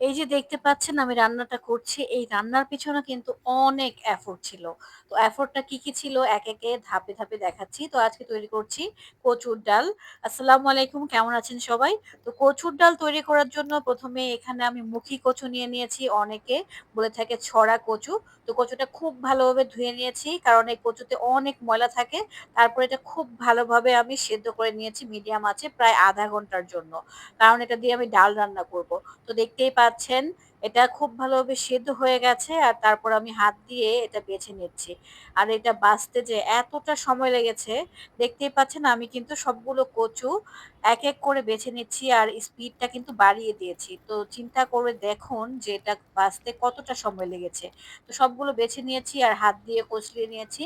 এই যে দেখতে পাচ্ছেন আমি রান্নাটা করছি, এই রান্নার পিছনে কিন্তু অনেক এফোর্ট ছিল। তো এফোর্টটা কি, কি ছিল একে, একে ধাপে, ধাপে দেখাচ্ছি। তো আজকে তৈরি করছি কচুর ডাল। আসসালামু আলাইকুম কেমন আছেন সবাই? তো কচুর ডাল তৈরি করার জন্য প্রথমে এখানে আমি মুখী কচু নিয়ে নিয়েছি। অনেকে বলে থাকে ছড়া কচু। তো কচুটা খুব ভালোভাবে ধুয়ে নিয়েছি। কারণ এই কচুতে অনেক ময়লা থাকে। তারপরে এটা খুব ভালোভাবে আমি সেদ্ধ করে নিয়েছি মিডিয়াম আছে প্রায় আধা ঘণ্টার জন্য। কারণ এটা দিয়ে আমি ডাল রান্না করব। তো দেখতেই পাচ্ছেন এটা খুব ভালোভাবে সেদ্ধ হয়ে গেছে আর তারপর আমি হাত দিয়ে এটা বেছে নিচ্ছি। আর এটা বাঁচতে যে এতটা সময় লেগেছে দেখতেই পাচ্ছেন আমি কিন্তু সবগুলো কচু এক, এক করে বেছে নিচ্ছি আর স্পিডটা কিন্তু বাড়িয়ে দিয়েছি। তো চিন্তা করে দেখুন যে এটা বাঁচতে কতটা সময় লেগেছে। তো সবগুলো বেছে নিয়েছি আর হাত দিয়ে কচলিয়ে নিয়েছি।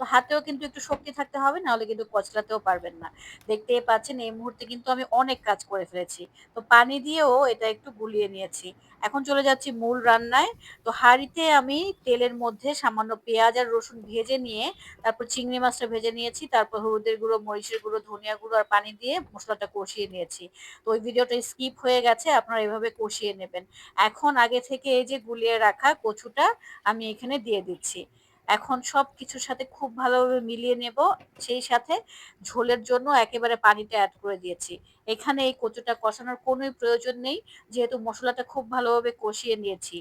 তো হাতেও কিন্তু একটু শক্তি থাকতে হবে নাহলে কিন্তু কচলাতেও পারবেন না। দেখতেই পাচ্ছেন এই মুহূর্তে কিন্তু আমি অনেক কাজ করে ফেলেছি। তো পানি দিয়েও এটা একটু গুলিয়ে নিয়েছি। এখন চলে যাচ্ছি মূল রান্নায়। তো হাঁড়িতে আমি তেলের মধ্যে সামান্য পেঁয়াজ আর রসুন ভেজে নিয়ে তারপর চিংড়ি মাছটা ভেজে নিয়েছি। তারপর হলুদের গুঁড়ো, মরিচের গুঁড়ো, ধনিয়া গুঁড়ো আর পানি দিয়ে মশলাটা কষিয়ে নিয়েছি। তো ওই ভিডিওটা স্কিপ হয়ে গেছে আপনারা এভাবে কষিয়ে নেবেন। এখন আগে থেকে এই যে গুলিয়ে রাখা কচুটা আমি এখানে দিয়ে দিচ্ছি। এখন সব কিছুর সাথে খুব ভালোভাবে মিলিয়ে নেব। সেই সাথে ঝোলের জন্য একেবারে পানিটা অ্যাড করে দিয়েছি। এখানে এই কচুটা কষানোর কোনোই প্রয়োজন নেই। যেহেতু মশলাটা খুব ভালোভাবে কষিয়ে নিয়েছি।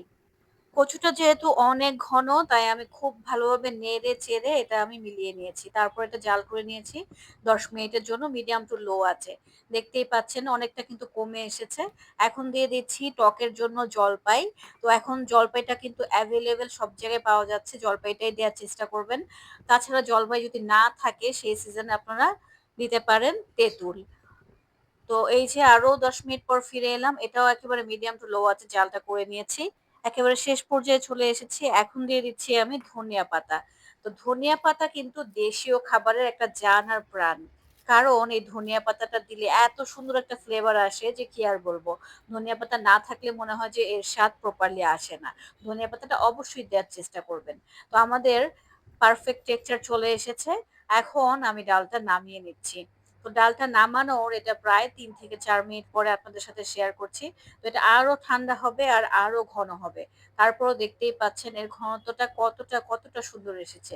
কচুটা যেহেতু অনেক ঘন, তাই আমি খুব ভালোভাবে নেড়ে চেড়ে এটা আমি মিলিয়ে নিয়েছি। তারপর এটা জাল করে নিয়েছি ১০ মিনিটের জন্য মিডিয়াম টু লো আছে। দেখতেই পাচ্ছেন অনেকটা কিন্তু কমে এসেছে। এখন দিয়ে দিচ্ছি টকের জন্য জলপাই। তো এখন জলপাইটা কিন্তু অ্যাভেলেবেল সব জায়গায় পাওয়া যাচ্ছে। জলপাইটাই দেওয়ার চেষ্টা করবেন। তাছাড়া জলপাই যদি না থাকে, সেই সিজনে আপনারা দিতে পারেন তেঁতুল। তো এই যে আরও ১০ মিনিট পর ফিরে এলাম। এটাও একেবারে মিডিয়াম টু লো আছে জালটা করে নিয়েছি। একেবারে শেষ পর্যায়ে চলে এসেছি। এখন দিয়ে দিচ্ছি আমি ধনিয়া পাতা। তো ধনিয়া পাতা কিন্তু দেশীয় খাবারের একটা জান আর প্রাণ। কারণ এই ধনিয়া পাতাটা দিলে এত সুন্দর একটা ফ্লেভার আসে যে কি আর বলব। ধনিয়া পাতা না থাকলে মনে হয় যে এর স্বাদ প্রপারলি আসে না। ধনিয়া পাতাটা অবশ্যই দেওয়ার চেষ্টা করবেন। তো আমাদের পারফেক্ট টেক্সচার চলে এসেছে। এখন আমি ডালটা নামিয়ে নিচ্ছি। তো ডালটা নামানোর এটা প্রায় তিন থেকে চার মিনিট পরে আপনাদের সাথে শেয়ার করছি। তো এটা আরও ঠান্ডা হবে আর আরও ঘন হবে। তারপরও দেখতেই পাচ্ছেন এর ঘনত্বটা কতটা, কতটা সুন্দর এসেছে।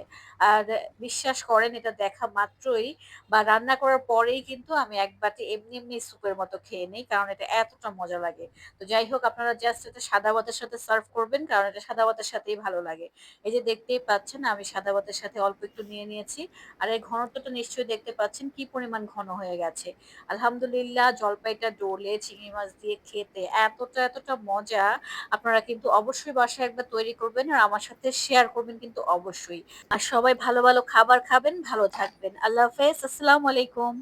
আর বিশ্বাস করেন এটা দেখা মাত্রই বা রান্না করার পরেই কিন্তু আমি এক বাটি এমনি, এমনি স্যুপের মতো খেয়ে নেই। কারণ এটা এতটা মজা লাগে। তো যাই হোক আপনারা জাস্ট এটা সাদা ভাতের সাথে সার্ভ করবেন। কারণ এটা সাদা ভাতের সাথেই ভালো লাগে। এই যে দেখতেই পাচ্ছেন আমি সাদা ভাতের সাথে অল্প একটু নিয়ে নিয়েছি। আর এর ঘনত্বটা নিশ্চয়ই দেখতে পাচ্ছেন কি পরিমাণ ঘন হয়ে গেছে। আলহামদুলিল্লাহ জলপাইটা ডোলে চিংড়ি মাছ দিয়ে খেতে এতটা, এতটা মজা আপনারা কিন্তু অবশ্যই বাসায় একবার তৈরি করবেন আর আমার সাথে শেয়ার করবেন কিন্তু অবশ্যই। আর সবাই ভালো, ভালো খাবার খাবেন, ভালো থাকবেন। আল্লাহ হাফেজ। আসসালামু আলাইকুম।